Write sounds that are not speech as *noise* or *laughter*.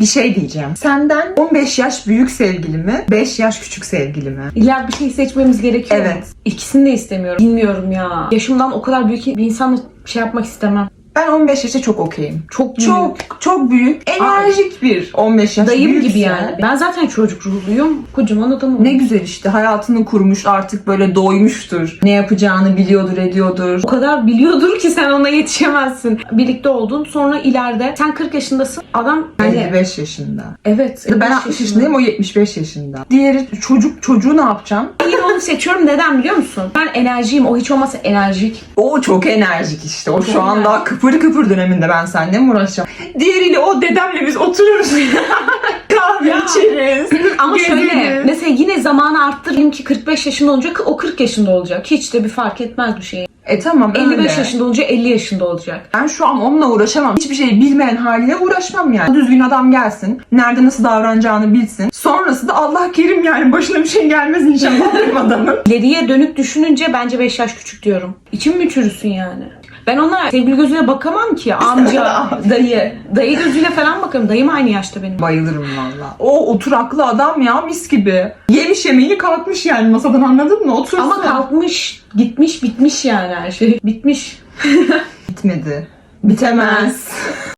Bir şey diyeceğim. Senden 15 yaş büyük sevgili mi? 5 yaş küçük sevgili mi? İlla bir şey seçmemiz gerekiyor? Evet. İkisini de istemiyorum. Bilmiyorum ya. Yaşımdan o kadar büyük bir insanla şey yapmak istemem. Ben 15 yaşa çok okeyim. Çok büyük. Çok çok büyük, enerjik bir 15 yaş Dayım büyükse- gibi yani. Ben zaten çocuk ruhluyum. Kocaman adamım. Ne güzel işte hayatını kurmuş artık böyle doymuştur. Ne yapacağını biliyordur ediyordur. O kadar biliyordur ki sen ona yetişemezsin. Birlikte oldun. Sonra ileride sen 40 yaşındasın. Adam yani 55 yaşında. evet. Ben 55 60 yaşındayım o 75 yaşında. Diğeri çocuk çocuğu ne yapacağım? Onu seçiyorum. Neden biliyor musun? Ben enerjiyim. O hiç olmazsa enerjik. O çok enerjik işte. O şu an daha kıpır kıpır döneminde ben seninle mi uğraşacağım? Diğeriyle o dedemle biz otururuz. *laughs* Kahve Ya. içeriz. Ama şöyle gezeriz. mesela yine zamanı arttırayım ki 45 yaşında olacak o 40 yaşında olacak. Hiç de bir fark etmez bir şey. E tamam 55 öyle. yaşında olunca 50 yaşında olacak. Ben şu an onunla uğraşamam. Hiçbir şey bilmeyen haline uğraşmam yani. Düzgün adam gelsin. Nerede nasıl davranacağını bilsin. Sonrası da Allah kerim yani. Başına bir şey gelmez inşallah benim adamın. *laughs* İleriye dönük düşününce bence 5 yaş küçük diyorum. İçim mi çürüsün yani? Ben ona sevgili gözüyle bakamam ki. *laughs* Amca, dayı. Dayı gözüyle falan bakarım. Dayım aynı yaşta benim. Bayılırım valla. O oturaklı adam ya mis gibi. Yemiş yemeğini kalkmış yani masadan anladın mı? Otursun. Ama kalkmış, gitmiş, bitmiş yani her şey. Bitmiş. *laughs* Bitmedi. Bitemez.